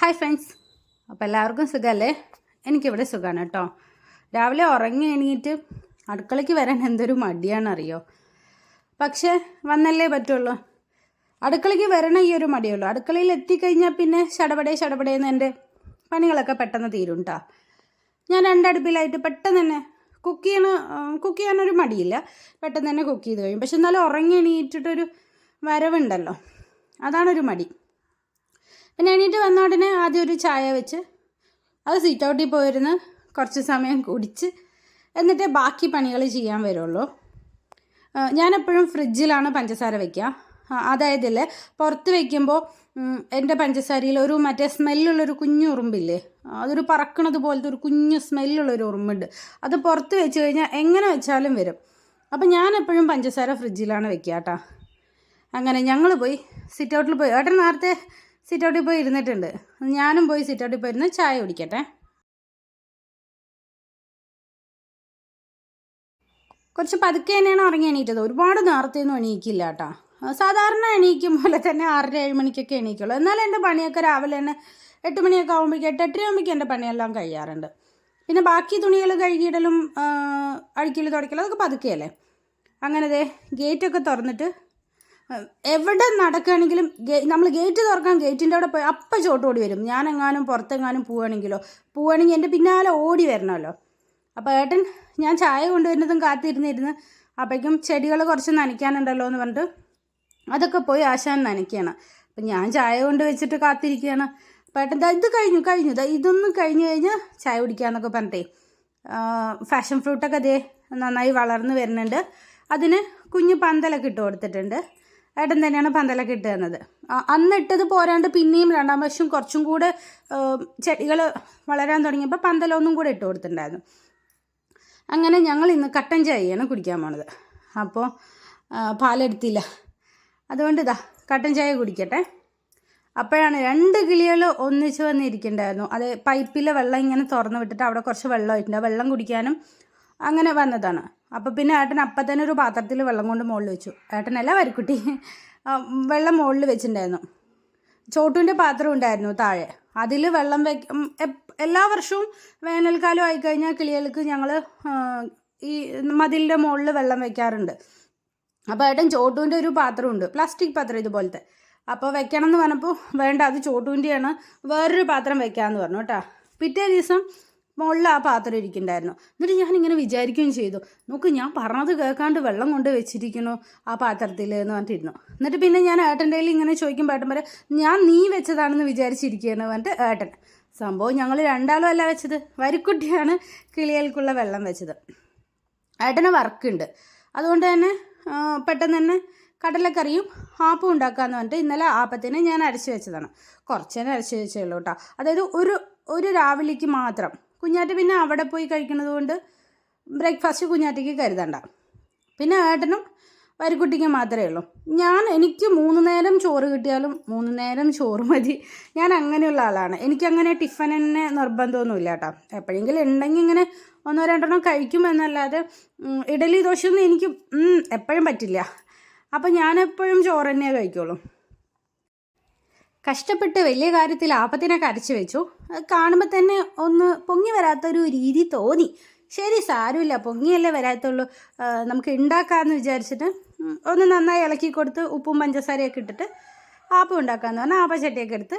Hi friends. അപ്പോൾ എല്ലാവർക്കും സുഖമല്ലേ എനിക്കിവിടെ സുഖമാണ് കേട്ടോ. രാവിലെ ഉറങ്ങി എണീറ്റ് അടുക്കളയ്ക്ക് വരാൻ എന്തൊരു മടിയാണെന്നറിയോ? പക്ഷേ വന്നല്ലേ പറ്റുള്ളൂ. അടുക്കളയ്ക്ക് വരണ ഈ ഒരു മടിയുള്ളൂ. അടുക്കളയിൽ എത്തിക്കഴിഞ്ഞാൽ പിന്നെ ശടപടേ ശടപടേന്ന് എന്റെ പണികളൊക്കെ പെട്ടെന്ന് തീരും കേട്ടോ ഞാൻ രണ്ടടുപ്പിലായിട്ട് പെട്ടെന്ന് തന്നെ കുക്ക് ചെയ്യണ കുക്ക് ചെയ്യാനൊരു മടിയില്ല. പെട്ടെന്ന് തന്നെ കുക്ക് ചെയ്ത് കഴിയും. പക്ഷെ എന്നാലും ഉറങ്ങി എണീറ്റിട്ടൊരു വരവുണ്ടല്ലോ. അതാണൊരു മടി. പിന്നെ എണീറ്റ് വന്ന ഉടനെ ആദ്യം ഒരു ചായ വെച്ച് അത് സീറ്റ് ഔട്ടിൽ പോയിരുന്ന് കുറച്ച് സമയം കുടിച്ച് എന്നിട്ട് ബാക്കി പണികൾ ചെയ്യാൻ വരുള്ളൂ. ഞാനെപ്പോഴും ഫ്രിഡ്ജിലാണ് പഞ്ചസാര വയ്ക്കുക അതായതില്ലേ പുറത്ത് വയ്ക്കുമ്പോൾ എന്റെ പഞ്ചസാരയിൽ ഒരു മറ്റേ സ്മെല്ലുള്ളൊരു കുഞ്ഞു ഉറുമ്പില്ലേ? അതൊരു പറക്കണത് പോലത്തെ ഒരു കുഞ്ഞു സ്മെല്ലുള്ളൊരു ഉറുമ്പുണ്ട്. അത് പുറത്ത് വെച്ച് കഴിഞ്ഞാൽ എങ്ങനെ വെച്ചാലും വരും. അപ്പം ഞാനെപ്പോഴും പഞ്ചസാര ഫ്രിഡ്ജിലാണ് വെക്കുക കേട്ടോ. അങ്ങനെ ഞങ്ങൾ പോയി സിറ്റ് ഔട്ടിൽ പോയി. ഏട്ടൻ നേരത്തെ സിറ്റ് ഔട്ടിൽ പോയി ഇരുന്നിട്ടുണ്ട്. ഞാനും പോയി സിറ്റൗട്ടിൽ പോയിരുന്ന് ചായ കുടിക്കട്ടെ. കുറച്ച് പതുക്കെ തന്നെയാണ് ഉറങ്ങി എണീറ്റത്. ഒരുപാട് നേരത്തെയൊന്നും എണീക്കില്ല കേട്ടോ. സാധാരണ എണീക്കും പോലെ തന്നെ ആറര ഏഴ് മണിക്കൊക്കെ എണീക്കുള്ളൂ. എന്നാലും എന്റെ പണിയൊക്കെ രാവിലെ തന്നെ എട്ട് മണിയൊക്കെ ആകുമ്പോഴേക്കും എട്ട് എട്ടര ആകുമ്പോഴേക്കും എന്റെ പണിയെല്ലാം കഴിയാറുണ്ട്. പിന്നെ ബാക്കി തുണികൾ കഴുകിയിടലും അഴുക്കിൽ തുടക്കലും അതൊക്കെ പതുക്കെയല്ലേ? അങ്ങനെ ദേ ഗേറ്റൊക്കെ തുറന്നിട്ട് എവിടെ നടക്കുകയാണെങ്കിലും നമ്മൾ ഗേറ്റ് തുറക്കാൻ ഗേറ്റിന്റെ അവിടെ പോയി അപ്പം ചോട്ടോടി വരും. ഞാനെങ്ങാനും പുറത്തെങ്ങാനും പോവുകയാണെങ്കിലോ? പോവുകയാണെങ്കിൽ എന്റെ പിന്നാലെ ഓടി വരണമല്ലോ. അപ്പോൾ ഏട്ടൻ ഞാൻ ചായ കൊണ്ടുവരുന്നതും കാത്തിരുന്നിരുന്ന് അപ്പോഴേക്കും ചെടികൾ കുറച്ച് നനയ്ക്കാനുണ്ടല്ലോ എന്ന് പറഞ്ഞിട്ട് അതൊക്കെ പോയി ആശാൻ നനയ്ക്കുകയാണ്. അപ്പം ഞാൻ ചായ കൊണ്ട് വെച്ചിട്ട് കാത്തിരിക്കുകയാണ്. അപ്പോൾ ഏട്ടൻ ഇത് കഴിഞ്ഞു കഴിഞ്ഞു. ഇതൊന്നും കഴിഞ്ഞു കഴിഞ്ഞാൽ ചായ കുടിക്കാന്നൊക്കെ പറഞ്ഞിട്ടേ ഫാഷൻ ഫ്രൂട്ടൊക്കെ അതേ നന്നായി വളർന്നു വരുന്നുണ്ട്. അതിന് കുഞ്ഞു പന്തലൊക്കെ ഇട്ട് കൊടുത്തിട്ടുണ്ട്. ഏട്ടൻ തന്നെയാണ് പന്തലൊക്കെ ഇട്ട് തന്നത്. അന്ന് ഇട്ടത് പോരാണ്ട് പിന്നെയും രണ്ടാം വർഷം കുറച്ചും കൂടെ ചെടികൾ വളരാൻ തുടങ്ങിയപ്പോൾ പന്തലൊന്നും കൂടെ ഇട്ട് കൊടുത്തിട്ടുണ്ടായിരുന്നു. അങ്ങനെ ഞങ്ങൾ ഇന്ന് കട്ടൻ ചായയാണ് കുടിക്കാൻ പോണത്. അപ്പോൾ പാലെടുത്തില്ല. അതുകൊണ്ട് ഇതാ കട്ടൻ ചായ കുടിക്കട്ടെ. അപ്പോഴാണ് രണ്ട് കിളികൾ ഒന്നിച്ച് വന്നിരിക്കണ്ടായിരുന്നു. അത് പൈപ്പിലെ വെള്ളം ഇങ്ങനെ തുറന്ന് വിട്ടിട്ട് അവിടെ കുറച്ച് വെള്ളം ആയിട്ടുണ്ട്. വെള്ളം കുടിക്കാനും അങ്ങനെ വന്നതാണ്. അപ്പോൾ പിന്നെ ഏട്ടൻ അപ്പം തന്നെ ഒരു പാത്രത്തിൽ വെള്ളം കൊണ്ട് മുകളിൽ വെച്ചു. ഏട്ടനല്ല വരിക്കുട്ടി. വെള്ളം മുകളിൽ വെച്ചിട്ടുണ്ടായിരുന്നു. ചോട്ടുവിന്റെ പാത്രം ഉണ്ടായിരുന്നു താഴെ. അതിൽ വെള്ളം വെക്കും എല്ലാ വർഷവും വേനൽക്കാലം ആയിക്കഴിഞ്ഞാൽ കിളികൾക്ക് ഞങ്ങൾ ഈ മതിലിന്റെ മുകളിൽ വെള്ളം വെക്കാറുണ്ട്. അപ്പോൾ ഏട്ടൻ ചോട്ടുവിന്റെ ഒരു പാത്രമുണ്ട്. പ്ലാസ്റ്റിക് പാത്രം ഇതുപോലത്തെ. അപ്പോൾ വെക്കണം എന്ന് പറഞ്ഞപ്പോൾ വേണ്ട അത് ചോട്ടുവിന്റെയാണ് വേറൊരു പാത്രം വെക്കാമെന്ന് പറഞ്ഞു കേട്ടോ. പിറ്റേ ദിവസം മുകളിൽ ആ പാത്രം ഇരിക്കുന്നുണ്ടായിരുന്നു എന്നിട്ട് ഞാൻ ഇങ്ങനെ വിചാരിക്കുകയും ചെയ്തു. നോക്ക് ഞാൻ പറഞ്ഞത് കേൾക്കാണ്ട് വെള്ളം കൊണ്ട് വെച്ചിരിക്കുന്നു ആ പാത്രത്തിൽ എന്ന് പറഞ്ഞിട്ടിരുന്നു എന്നിട്ട് പിന്നെ ഞാൻ ഏട്ടന്റെ കയ്യിൽ ഇങ്ങനെ ചോദിക്കുമ്പോൾ ഏട്ടൻ പറയാം ഞാൻ നീ വെച്ചതാണെന്ന് വിചാരിച്ചിരിക്കുകയെന്ന് പറഞ്ഞിട്ട് ഏട്ടൻ. സംഭവം ഞങ്ങൾ രണ്ടാളും അല്ല വെച്ചത്. വരിക്കുട്ടിയാണ് കിളികൾക്കുള്ള വെള്ളം വെച്ചത്. ഏട്ടന് വർക്കുണ്ട്. അതുകൊണ്ട് തന്നെ പെട്ടെന്ന് തന്നെ കടലക്കറിയും ആപ്പും ഉണ്ടാക്കാമെന്ന് പറഞ്ഞിട്ട് ഇന്നലെ ആപ്പത്തിന് ഞാൻ അരച്ച് വെച്ചതാണ്. കുറച്ച് തന്നെ അരച്ച് വെച്ചേ ഉള്ളൂ കേട്ടോ. അതായത് ഒരു ഒരു രാവിലേക്ക് മാത്രം കുഞ്ഞാറ്റ പിന്നെ അവിടെ പോയി കഴിക്കുന്നത് കൊണ്ട് ബ്രേക്ക്ഫാസ്റ്റ് കുഞ്ഞാറ്റയ്ക്ക് കരുതണ്ട. പിന്നെ ഏട്ടനും വരിക്കുട്ടിക്ക് മാത്രമേ ഉള്ളൂ. ഞാൻ എനിക്ക് മൂന്ന് നേരം ചോറ് കിട്ടിയാലും മൂന്ന് നേരം ചോറ് മതി. ഞാൻ അങ്ങനെയുള്ള ആളാണ്. എനിക്കങ്ങനെ ടിഫൻ തന്നെ നിർബന്ധമൊന്നുമില്ല കേട്ടോ. എപ്പോഴെങ്കിലും ഉണ്ടെങ്കിൽ ഇങ്ങനെ ഒന്നോ രണ്ടെണ്ണം കഴിക്കും എന്നല്ലാതെ ഇഡലി ദോശയൊന്നും എനിക്ക് എപ്പോഴും പറ്റില്ല. അപ്പം ഞാനെപ്പോഴും ചോറ് തന്നെയേ കഴിക്കുള്ളൂ. കഷ്ടപ്പെട്ട് വലിയ കാര്യത്തിൽ ആപ്പത്തിനെ കരച്ചു വെച്ചു. കാണുമ്പോൾ തന്നെ ഒന്ന് പൊങ്ങി വരാത്തൊരു രീതി തോന്നി. ശരി സാരമില്ല പൊങ്ങിയല്ലേ വരാത്തുള്ളൂ. നമുക്ക് ഉണ്ടാക്കാമെന്ന് വിചാരിച്ചിട്ട് ഒന്ന് നന്നായി ഇളക്കി കൊടുത്ത് ഉപ്പും പഞ്ചസാരയൊക്കെ ഇട്ടിട്ട് ആപ്പം ഉണ്ടാക്കാമെന്ന് പറഞ്ഞാൽ ആപ്പച്ചട്ടിയൊക്കെ എടുത്ത്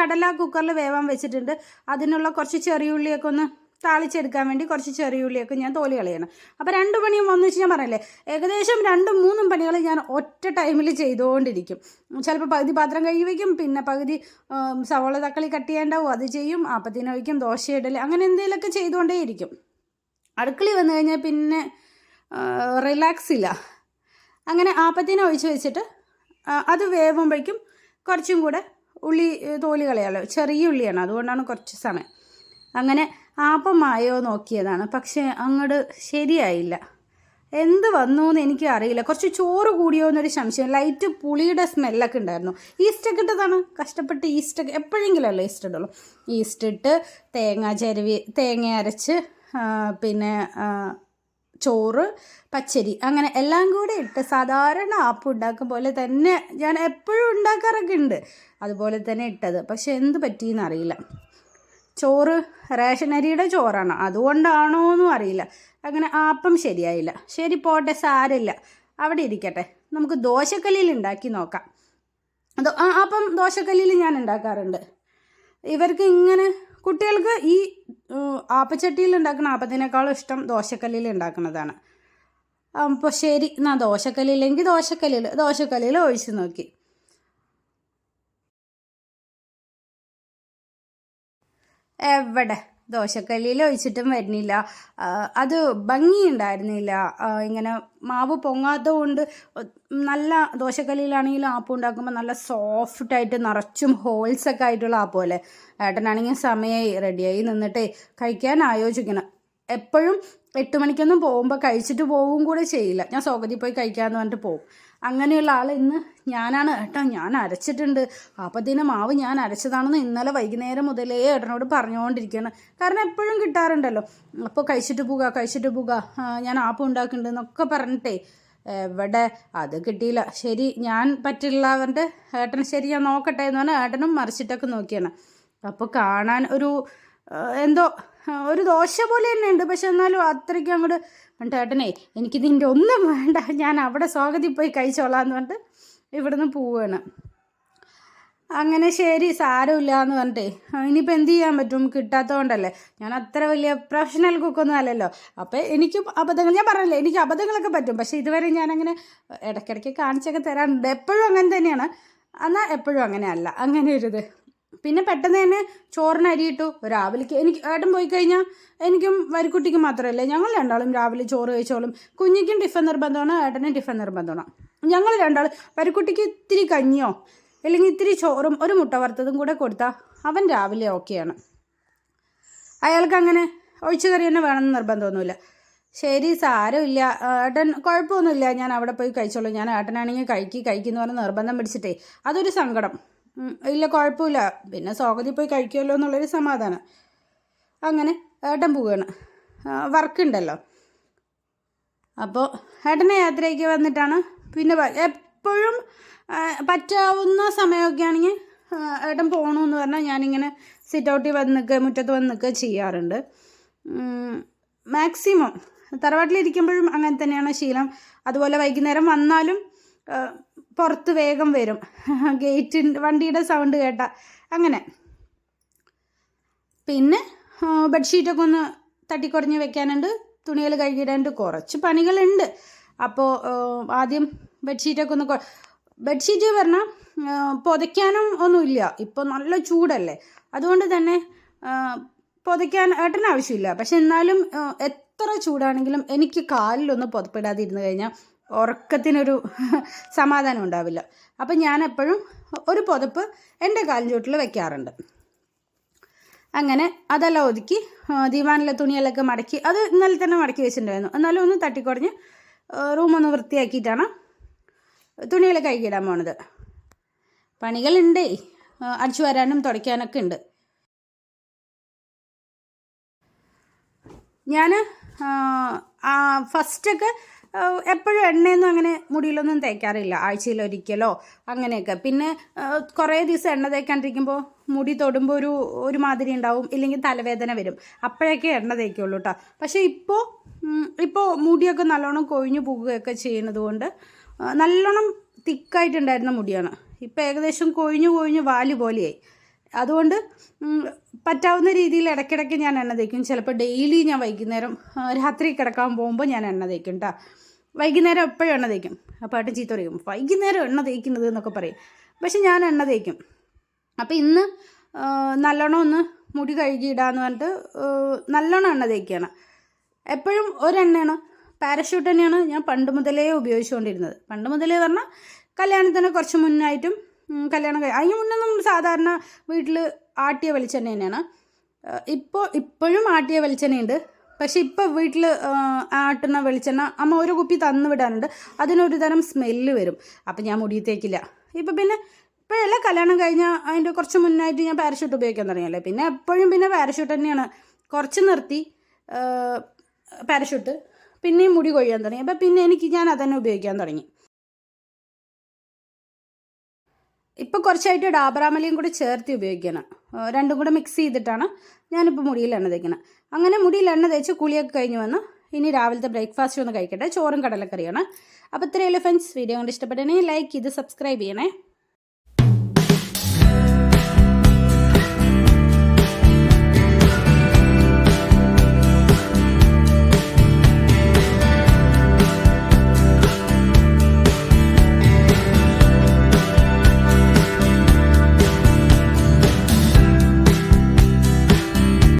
കടല കുക്കറിൽ വേവാൻ വെച്ചിട്ടുണ്ട്. അതിനുള്ള കുറച്ച് ചെറിയ ഉള്ളിയൊക്കെ ഒന്ന് താളിച്ചെടുക്കാൻ വേണ്ടി കുറച്ച് ചെറിയ ഉള്ളിയൊക്കെ ഞാൻ തോലി കളയണം. അപ്പോൾ രണ്ട് പണിയും വന്നു വെച്ച് ഞാൻ പറയല്ലേ ഏകദേശം രണ്ടും മൂന്നും പണികൾ ഞാൻ ഒറ്റ ടൈമിൽ ചെയ്തുകൊണ്ടിരിക്കും ചിലപ്പോൾ പകുതി പാത്രം കഴുകി വയ്ക്കും പിന്നെ പകുതി സവോള തക്കളി കട്ട് ചെയ്യേണ്ടാവും അത് ചെയ്യും അപ്പത്തിന് വയ്ക്കും ദോശ ഇടൽ അങ്ങനെ എന്തെങ്കിലുമൊക്കെ ചെയ്തുകൊണ്ടേയിരിക്കും അടുക്കളി വന്നു കഴിഞ്ഞാൽ പിന്നെ റിലാക്സ് ഇല്ല. അങ്ങനെ ആപ്പത്തിന് ഒഴിച്ച് വെച്ചിട്ട് അത് വേവുമ്പോഴേക്കും കുറച്ചും കൂടെ ഉള്ളി തോലി കളയാലോ ചെറിയ ഉള്ളിയാണ് അതുകൊണ്ടാണ് കുറച്ച് സമയം. അങ്ങനെ ആപ്പം മായോ നോക്കിയതാണ്. പക്ഷേ അങ്ങോട്ട് ശരിയായില്ല. എന്ത് വന്നു എന്ന് എനിക്ക് അറിയില്ല. കുറച്ച് ചോറ് കൂടിയോ എന്നൊരു സംശയം. ലൈറ്റ് പുളിയുടെ സ്മെല്ലൊക്കെ ഉണ്ടായിരുന്നു. ഈസ്റ്റ് ഒക്കെ ഇട്ടതാണ്. കഷ്ടപ്പെട്ട് ഈസ്റ്റൊക്കെ എപ്പോഴെങ്കിലും അല്ലേ ഈസ്റ്റ് ഇടുള്ളൂ. ഈസ്റ്റ് ഇട്ട് തേങ്ങ ചരുവി തേങ്ങ അരച്ച് പിന്നെ ചോറ് പച്ചരി അങ്ങനെ എല്ലാം കൂടെ ഇട്ട് സാധാരണ ആപ്പ് ഉണ്ടാക്കും പോലെ തന്നെ ഞാൻ എപ്പോഴും ഉണ്ടാക്കാറൊക്കെ ഉണ്ട്. അതുപോലെ തന്നെ ഇട്ടത്. പക്ഷെ എന്ത് പറ്റിയെന്ന് അറിയില്ല. ചോറ് റേഷൻ അരിയുടെ ചോറാണ്. അതുകൊണ്ടാണോ എന്നും അറിയില്ല. അങ്ങനെ ആപ്പം ശരിയായില്ല. ശരി പോട്ടെ സാരമില്ല അവിടെ ഇരിക്കട്ടെ. നമുക്ക് ദോശക്കല്ലിൽ ഉണ്ടാക്കി നോക്കാം. അത് അപ്പം ദോശക്കല്ലിൽ ഞാൻ ഉണ്ടാക്കാറുണ്ട്. ഇവർക്ക് ഇങ്ങനെ കുട്ടികൾക്ക് ഈ ആപ്പച്ചട്ടിയിൽ ഉണ്ടാക്കുന്ന ആപ്പത്തിനേക്കാളും ഇഷ്ടം ദോശക്കല്ലിൽ ഉണ്ടാക്കുന്നതാണ്. അപ്പോൾ ശരി എന്നാ ദോശക്കല്ലില്ലെങ്കിൽ ദോശക്കല്ലിൽ ദോശക്കല്ലിൽ ഒഴിച്ച് നോക്കി. എവിടെ? ദോശക്കല്ലിൽ ഒഴിച്ചിട്ടും വരുന്നില്ല. അത് ഭംഗിയുണ്ടായിരുന്നില്ല. ഇങ്ങനെ മാവ് പൊങ്ങാത്തത് കൊണ്ട് നല്ല ദോശക്കല്ലിലാണെങ്കിലും ആപ്പ് ഉണ്ടാക്കുമ്പോൾ നല്ല സോഫ്റ്റായിട്ട് നിറച്ചും ഹോൾസ് ഒക്കെ ആയിട്ടുള്ള ആപ്പ് പോലെ. ഏട്ടനാണെങ്കിൽ സമയമായി റെഡിയായി നിന്നിട്ടേ കഴിക്കാൻ ആയോജിക്കണം എപ്പോഴും എട്ട് മണിക്കൊന്നും പോകുമ്പോൾ കഴിച്ചിട്ട് പോവും കൂടെ ചെയ്യില്ല. ഞാൻ സൗകര്യം പോയി കഴിക്കാമെന്ന് പറഞ്ഞിട്ട് പോകും. അങ്ങനെയുള്ള ആൾ ഇന്ന് ഞാനാണ് ഏട്ടാ ഞാൻ അരച്ചിട്ടുണ്ട്. അപ്പത്തിന് മാവ് ഞാൻ അരച്ചതാണെന്ന് ഇന്നലെ വൈകുന്നേരം മുതലേ ഏട്ടനോട് പറഞ്ഞുകൊണ്ടിരിക്കുകയാണ്. കാരണം എപ്പോഴും കിട്ടാറുണ്ടല്ലോ. അപ്പോൾ കഴിച്ചിട്ട് പോകുക കഴിച്ചിട്ട് പോകുക ഞാൻ ആപ്പ് ഉണ്ടാക്കുന്നുണ്ട് എന്നൊക്കെ പറഞ്ഞിട്ടേ എവിടെ അത് കിട്ടിയില്ല. ശരി ഞാൻ പറ്റില്ല അവന്റെ ഏട്ടൻ ശരി ഞാൻ നോക്കട്ടെ എന്ന് പറഞ്ഞാൽ ഏട്ടനും മറിച്ചിട്ടൊക്കെ നോക്കിയാണ്. അപ്പോൾ കാണാൻ ഒരു എന്തോ ഒരു ദോശ പോലെ തന്നെ ഉണ്ട്. പക്ഷെ എന്നാലും അത്രയ്ക്ക് അങ്ങോട്ട് ഏട്ടനെ എനിക്ക് നിന്റെ ഒന്നും വേണ്ട. ഞാൻ അവിടെ സ്വാഗതി പോയി കഴിച്ചോളാം എന്ന് പറഞ്ഞിട്ട് ഇവിടുന്ന് പോവുകയാണ് അങ്ങനെ ശരി സാരമില്ല എന്ന് പറഞ്ഞിട്ട് ഇനിയിപ്പോൾ എന്ത് ചെയ്യാൻ പറ്റും? കിട്ടാത്തതുകൊണ്ടല്ലേ ഞാൻ അത്ര വലിയ പ്രൊഫഷണൽ കുക്കൊന്നും അല്ലല്ലോ. അപ്പോൾ എനിക്ക് അബദ്ധങ്ങൾ ഞാൻ പറഞ്ഞില്ലേ എനിക്ക് അബദ്ധങ്ങളൊക്കെ പറ്റും. പക്ഷേ ഇതുവരെ ഞാനങ്ങനെ ഇടയ്ക്കിടയ്ക്ക് കാണിച്ചൊക്കെ തരാറുണ്ട്. എപ്പോഴും അങ്ങനെ തന്നെയാണ്. എന്നാൽ എപ്പോഴും അങ്ങനെ അല്ല അങ്ങനെ ഒരു ഇത്. പിന്നെ പെട്ടെന്ന് തന്നെ ചോറിന് അരിയിട്ടു രാവിലേക്ക് എനിക്ക് ഏട്ടൻ പോയി കഴിഞ്ഞാൽ എനിക്കും വരിക്കുട്ടിക്കും മാത്രമല്ലേ. ഞങ്ങൾ രണ്ടാളും രാവിലെ ചോറ് കഴിച്ചോളും. കുഞ്ഞിക്കും ടിഫൻ നിർബന്ധമാണ് ഏട്ടനും ടിഫൻ നിർബന്ധമാണ്. ഞങ്ങൾ രണ്ടാൾ വരിക്കുട്ടിക്ക് ഇത്തിരി കഞ്ഞിയോ അല്ലെങ്കിൽ ഇത്തിരി ചോറും ഒരു മുട്ട വറുത്തതും കൂടെ കൊടുത്താൽ അവൻ രാവിലെ ഓക്കെയാണ് അയാൾക്ക് അങ്ങനെ ഒഴിച്ചു കറി തന്നെ വേണമെന്ന് നിർബന്ധമൊന്നുമില്ല. ശരി സാരമില്ല ഏട്ടൻ കുഴപ്പമൊന്നുമില്ല. ഞാൻ അവിടെ പോയി കഴിച്ചോളൂ. ഞാൻ ഏട്ടനാണെങ്കിൽ കഴിക്കി കഴിക്കുന്നു പറഞ്ഞ് നിർബന്ധം പിടിച്ചിട്ടേ. അതൊരു സങ്കടം. ഇല്ല കുഴപ്പമില്ല. പിന്നെ സ്വാഗതി പോയി കഴിക്കുമല്ലോ എന്നുള്ളൊരു സമാധാനം. അങ്ങനെ ഏട്ടൻ പോവുകയാണ്. വർക്കുണ്ടല്ലോ. അപ്പോൾ ഏട്ടനെ യാത്രയ്ക്ക് വന്നിട്ടാണ് പിന്നെ എപ്പോഴും പറ്റാവുന്ന സമയമൊക്കെ ആണെങ്കിൽ ഏട്ടൻ പോകണമെന്ന് പറഞ്ഞാൽ ഞാനിങ്ങനെ സിറ്റ് ഔട്ടിൽ വന്ന് നിൽക്കുക മുറ്റത്ത് വന്ന് നിൽക്കുക ചെയ്യാറുണ്ട്. മാക്സിമം തറവാട്ടിലിരിക്കുമ്പോഴും അങ്ങനെ തന്നെയാണ് ശീലം. അതുപോലെ വൈകുന്നേരം വന്നാലും പുറത്ത് വേഗം വരും. ഗേറ്റ് വണ്ടിയുടെ സൗണ്ട് കേട്ട. അങ്ങനെ. പിന്നെ ബെഡ്ഷീറ്റൊക്കെ ഒന്ന് തട്ടിക്കുറഞ്ഞ് വെക്കാനുണ്ട്. തുണികൾ കഴുകിയിടാനുണ്ട്. കുറച്ച് പണികളുണ്ട്. അപ്പോൾ ആദ്യം ബെഡ്ഷീറ്റൊക്കെ ഒന്ന് ബെഡ്ഷീറ്റ് പറഞ്ഞാൽ പുതയ്ക്കാനും ഒന്നുമില്ല. ഇപ്പോൾ നല്ല ചൂടല്ലേ. അതുകൊണ്ട് തന്നെ പുതയ്ക്കാൻ ഏട്ടന് ആവശ്യമില്ല. പക്ഷെ എന്നാലും എത്ര ചൂടാണെങ്കിലും എനിക്ക് കാലിലൊന്ന് പുതപ്പെടാതിരുന്നു കഴിഞ്ഞാൽ ഉറക്കത്തിനൊരു സമാധാനം ഉണ്ടാവില്ല. അപ്പം ഞാൻ എപ്പോഴും ഒരു പുതപ്പ് എന്റെ കാലിൻ ചുവട്ടിൽ വെക്കാറുണ്ട്. അങ്ങനെ അതെല്ലാം ഒതുക്കി ദിവാനിലെ തുണിയെല്ലാം മടക്കി അത് ഇന്നലെ തന്നെ മടക്കി വെച്ചിട്ടുണ്ടായിരുന്നു. എന്നാലും ഒന്ന് തട്ടിക്കുറഞ്ഞ് റൂമൊന്ന് വൃത്തിയാക്കിയിട്ടാണ് തുണികൾ കഴുകിയിടാൻ പോണത്. പണികളുണ്ടേ. അടിച്ചു വരാനും തുടയ്ക്കാനൊക്കെ ഉണ്ട്. ഞാൻ ഫസ്റ്റൊക്കെ എപ്പോഴും എണ്ണയൊന്നും അങ്ങനെ മുടിയിലൊന്നും തേക്കാറില്ല. ആഴ്ചയിൽ ഒരിക്കലോ അങ്ങനെയൊക്കെ. പിന്നെ കുറേ ദിവസം എണ്ണ തേക്കാണ്ടിരിക്കുമ്പോൾ മുടി തൊടുമ്പോൾ ഒരു ഒരു മാതിരി ഉണ്ടാവും. ഇല്ലെങ്കിൽ തലവേദന വരും. അപ്പോഴൊക്കെ എണ്ണ തേക്കുള്ളൂ കേട്ടോ പക്ഷേ ഇപ്പോൾ ഇപ്പോൾ മുടിയൊക്കെ നല്ലോണം കൊഴിഞ്ഞു പോകുകയൊക്കെ ചെയ്യുന്നത് കൊണ്ട് നല്ലോണം തിക്കായിട്ടുണ്ടായിരുന്ന മുടിയാണ്. ഇപ്പോൾ ഏകദേശം കൊഴിഞ്ഞു കൊഴിഞ്ഞു വാൽ പോലെയായി. അതുകൊണ്ട് പറ്റാവുന്ന രീതിയിൽ ഇടയ്ക്കിടയ്ക്ക് ഞാൻ എണ്ണ തേക്കും. ചിലപ്പോൾ ഡെയിലി ഞാൻ വൈകുന്നേരം രാത്രി കിടക്കാൻ പോകുമ്പോൾ ഞാൻ എണ്ണ തേക്കും കേട്ടോ വൈകുന്നേരം എപ്പോഴും എണ്ണ തേക്കും. അപ്പോൾ ഏട്ടൻ ചീത്ത പറയും. വൈകുന്നേരം എണ്ണ തേക്കുന്നത് എന്നൊക്കെ പറയും. പക്ഷെ ഞാൻ എണ്ണ തേക്കും. അപ്പോൾ ഇന്ന് നല്ലോണം ഒന്ന് മുടി കഴുകിയിടാന്ന് പറഞ്ഞിട്ട് നല്ലോണം എണ്ണ തേക്കുകയാണ് എപ്പോഴും ഒരെണ്ണയാണ് പാരഷൂട്ട് തന്നെയാണ് ഞാൻ പണ്ട് മുതലേ ഉപയോഗിച്ചുകൊണ്ടിരുന്നത്. പണ്ട് മുതലേ പറഞ്ഞാൽ കല്യാണത്തിന് കുറച്ച് മുന്നായിട്ടും കല്യാണം കഴി അതിന് മുന്നൊന്നും സാധാരണ വീട്ടിൽ ആട്ടിയ വെളിച്ചെണ്ണ തന്നെയാണ്. ഇപ്പോൾ ഇപ്പോഴും ആട്ടിയ വെളിച്ചെണ്ണയുണ്ട്. പക്ഷെ ഇപ്പോൾ വീട്ടിൽ ആട്ടുന്ന വെളിച്ചെണ്ണ അമ്മ ഒരു കുപ്പി തന്നു വിടാനുണ്ട് അതിനൊരു തരം സ്മെല്ല് വരും. അപ്പം ഞാൻ മുടി തേക്കില്ല ഇപ്പം പിന്നെ ഇപ്പോഴല്ല കല്യാണം കഴിഞ്ഞാൽ അതിന്റെ കുറച്ച് മുന്നായിട്ട് ഞാൻ പാരഷൂട്ട് ഉപയോഗിക്കാൻ തുടങ്ങിയല്ലേ? പിന്നെ എപ്പോഴും പിന്നെ പാരഷൂട്ട് തന്നെയാണ്. കുറച്ച് നിർത്തി പാരഷൂട്ട്. പിന്നെയും മുടി കൊഴിയാൻ തുടങ്ങി. അപ്പം പിന്നെ എനിക്ക് ഞാൻ അതന്നെ ഉപയോഗിക്കാൻ തുടങ്ങി. ഇപ്പോൾ കുറച്ചായിട്ട് ഡാബറാമലിയും കൂടി ചേർത്ത് ഉപയോഗിക്കണം. രണ്ടും കൂടെ മിക്സ് ചെയ്തിട്ടാണ് ഞാനിപ്പോൾ മുടിയിൽ എണ്ണ തേക്കുന്നത് അങ്ങനെ മുടിയിൽ എണ്ണ തേച്ച് കുളിയൊക്കെ കഴിഞ്ഞ് വന്ന് ഇനി രാവിലത്തെ ബ്രേക്ക്ഫാസ്റ്റ് ഒന്ന് കഴിക്കട്ടെ. ചോറും കടലക്കറിയാണ്. അപ്പോൾ ഇത്രയല്ലേ ഫ്രണ്ട്സ് വീഡിയോ കൊണ്ട് ഇഷ്ടപ്പെട്ടെങ്കിൽ ലൈക്ക് ചെയ്ത് സബ്സ്ക്രൈബ് ചെയ്യണേ.